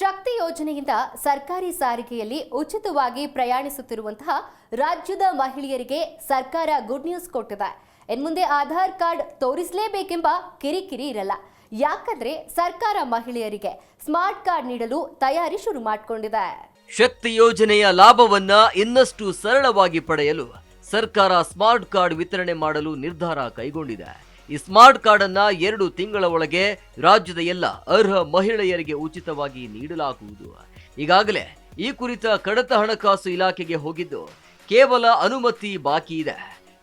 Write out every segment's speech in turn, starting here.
ಶಕ್ತಿ ಯೋಜನೆಯಿಂದ ಸರ್ಕಾರಿ ಸಾರಿಗೆಯಲ್ಲಿ ಉಚಿತವಾಗಿ ಪ್ರಯಾಣಿಸುತ್ತಿರುವಂತಹ ರಾಜ್ಯದ ಮಹಿಳೆಯರಿಗೆ ಸರ್ಕಾರ ಗುಡ್ ನ್ಯೂಸ್ ಕೊಟ್ಟಿದೆ. ಇನ್ಮುಂದೆ ಆಧಾರ್ ಕಾರ್ಡ್ ತೋರಿಸಲೇಬೇಕೆಂಬ ಕಿರಿಕಿರಿ ಇರಲ್ಲ. ಯಾಕಂದ್ರೆ ಸರ್ಕಾರ ಮಹಿಳೆಯರಿಗೆ ಸ್ಮಾರ್ಟ್ ಕಾರ್ಡ್ ನೀಡಲು ತಯಾರಿ ಶುರು ಮಾಡಿಕೊಂಡಿದೆ. ಶಕ್ತಿ ಯೋಜನೆಯ ಲಾಭವನ್ನ ಇನ್ನಷ್ಟು ಸರಳವಾಗಿ ಪಡೆಯಲು ಸರ್ಕಾರ ಸ್ಮಾರ್ಟ್ ಕಾರ್ಡ್ ವಿತರಣೆ ಮಾಡಲು ನಿರ್ಧಾರ ಕೈಗೊಂಡಿದೆ. ಈ ಸ್ಮಾರ್ಟ್ ಕಾರ್ಡ್ ಅನ್ನ ಎರಡು ತಿಂಗಳ ಒಳಗೆ ರಾಜ್ಯದ ಎಲ್ಲ ಅರ್ಹ ಮಹಿಳೆಯರಿಗೆ ಉಚಿತವಾಗಿ ನೀಡಲಾಗುವುದು. ಈಗಾಗಲೇ ಈ ಕುರಿತ ಕಡತ ಹಣಕಾಸು ಇಲಾಖೆಗೆ ಹೋಗಿದ್ದು ಕೇವಲ ಅನುಮತಿ ಬಾಕಿ ಇದೆ.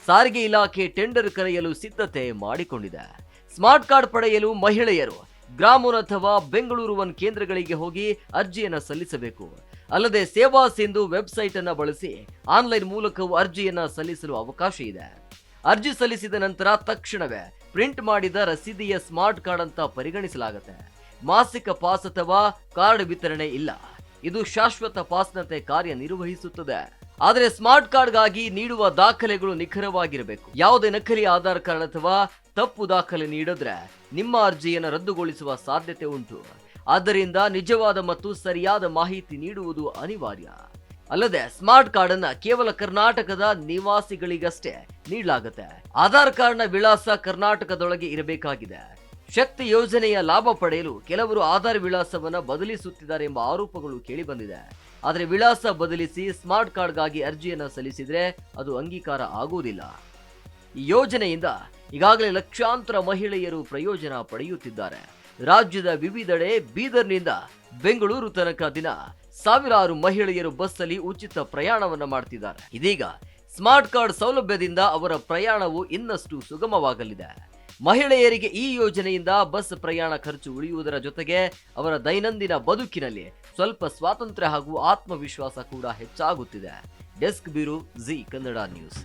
ಸಾರಿಗೆ ಇಲಾಖೆ ಟೆಂಡರ್ ಕರೆಯಲು ಸಿದ್ಧತೆ ಮಾಡಿಕೊಂಡಿದೆ. ಸ್ಮಾರ್ಟ್ ಕಾರ್ಡ್ ಪಡೆಯಲು ಮಹಿಳೆಯರು ಗ್ರಾಮೋನ್ ಅಥವಾ ಬೆಂಗಳೂರು ಒನ್ ಕೇಂದ್ರಗಳಿಗೆ ಹೋಗಿ ಅರ್ಜಿಯನ್ನು ಸಲ್ಲಿಸಬೇಕು. ಅಲ್ಲದೆ ಸೇವಾ ಸಿಂಧು ವೆಬ್ಸೈಟ್ ಅನ್ನು ಬಳಸಿ ಆನ್ಲೈನ್ ಮೂಲಕವೂ ಅರ್ಜಿಯನ್ನು ಸಲ್ಲಿಸಲು ಅವಕಾಶ ಇದೆ. ಅರ್ಜಿ ಸಲ್ಲಿಸಿದ ನಂತರ ತಕ್ಷಣವೇ ಪ್ರಿಂಟ್ ಮಾಡಿದ ರಸೀದಿಯ ಸ್ಮಾರ್ಟ್ ಕಾರ್ಡ್ ಅಂತ ಪರಿಗಣಿಸಲಾಗುತ್ತೆ. ಮಾಸಿಕ ಪಾಸ್ ಅಥವಾ ಕಾರ್ಡ್ ವಿತರಣೆ ಇಲ್ಲ. ಇದು ಶಾಶ್ವತ ಪಾಸ್ನಂತೆ ಕಾರ್ಯನಿರ್ವಹಿಸುತ್ತದೆ. ಆದರೆ ಸ್ಮಾರ್ಟ್ ಕಾರ್ಡ್ಗಾಗಿ ನೀಡುವ ದಾಖಲೆಗಳು ನಿಖರವಾಗಿರಬೇಕು. ಯಾವುದೇ ನಕಲಿ ಆಧಾರ್ ಕಾರ್ಡ್ ಅಥವಾ ತಪ್ಪು ದಾಖಲೆ ನೀಡಿದ್ರೆ ನಿಮ್ಮ ಅರ್ಜಿಯನ್ನು ರದ್ದುಗೊಳಿಸುವ ಸಾಧ್ಯತೆ ಉಂಟು. ಆದ್ದರಿಂದ ನಿಜವಾದ ಮತ್ತು ಸರಿಯಾದ ಮಾಹಿತಿ ನೀಡುವುದು ಅನಿವಾರ್ಯ. ಅಲ್ಲದೆ ಸ್ಮಾರ್ಟ್ ಕಾರ್ಡ್ ಅನ್ನ ಕೇವಲ ಕರ್ನಾಟಕದ ನಿವಾಸಿಗಳಿಗಷ್ಟೇ ನೀಡಲಾಗುತ್ತೆ. ಆಧಾರ್ ಕಾರ್ಡ್ನ ವಿಳಾಸ ಕರ್ನಾಟಕದೊಳಗೆ ಇರಬೇಕಾಗಿದೆ. ಶಕ್ತಿ ಯೋಜನೆಯ ಲಾಭ ಪಡೆಯಲು ಕೆಲವರು ಆಧಾರ್ ವಿಳಾಸವನ್ನ ಬದಲಿಸುತ್ತಿದ್ದಾರೆ ಎಂಬ ಆರೋಪಗಳು ಕೇಳಿಬಂದಿದೆ. ಆದರೆ ವಿಳಾಸ ಬದಲಿಸಿ ಸ್ಮಾರ್ಟ್ ಕಾರ್ಡ್ಗಾಗಿ ಅರ್ಜಿಯನ್ನ ಸಲ್ಲಿಸಿದ್ರೆ ಅದು ಅಂಗೀಕಾರ ಆಗುವುದಿಲ್ಲ. ಈ ಯೋಜನೆಯಿಂದ ಈಗಾಗಲೇ ಲಕ್ಷಾಂತರ ಮಹಿಳೆಯರು ಪ್ರಯೋಜನ ಪಡೆಯುತ್ತಿದ್ದಾರೆ. ರಾಜ್ಯದ ವಿವಿಧೆಡೆ ಬೀದರ್ನಿಂದ ಬೆಂಗಳೂರು ತನಕ ದಿನ ಸಾವಿರಾರು ಮಹಿಳೆಯರು ಬಸ್ಸಲ್ಲಿ ಉಚಿತ ಪ್ರಯಾಣವನ್ನ ಮಾಡ್ತಿದ್ದಾರೆ. ಇದೀಗ ಸ್ಮಾರ್ಟ್ ಕಾರ್ಡ್ ಸೌಲಭ್ಯದಿಂದ ಅವರ ಪ್ರಯಾಣವು ಇನ್ನಷ್ಟು ಸುಗಮವಾಗಲಿದೆ. ಮಹಿಳೆಯರಿಗೆ ಈ ಯೋಜನೆಯಿಂದ ಬಸ್ ಪ್ರಯಾಣ ಖರ್ಚು ಉಳಿಯುವುದರ ಜೊತೆಗೆ ಅವರ ದೈನಂದಿನ ಬದುಕಿನಲ್ಲಿ ಸ್ವಲ್ಪ ಸ್ವಾತಂತ್ರ್ಯ ಹಾಗೂ ಆತ್ಮವಿಶ್ವಾಸ ಕೂಡ ಹೆಚ್ಚಾಗುತ್ತಿದೆ. Desk bureau Zee Kannada news.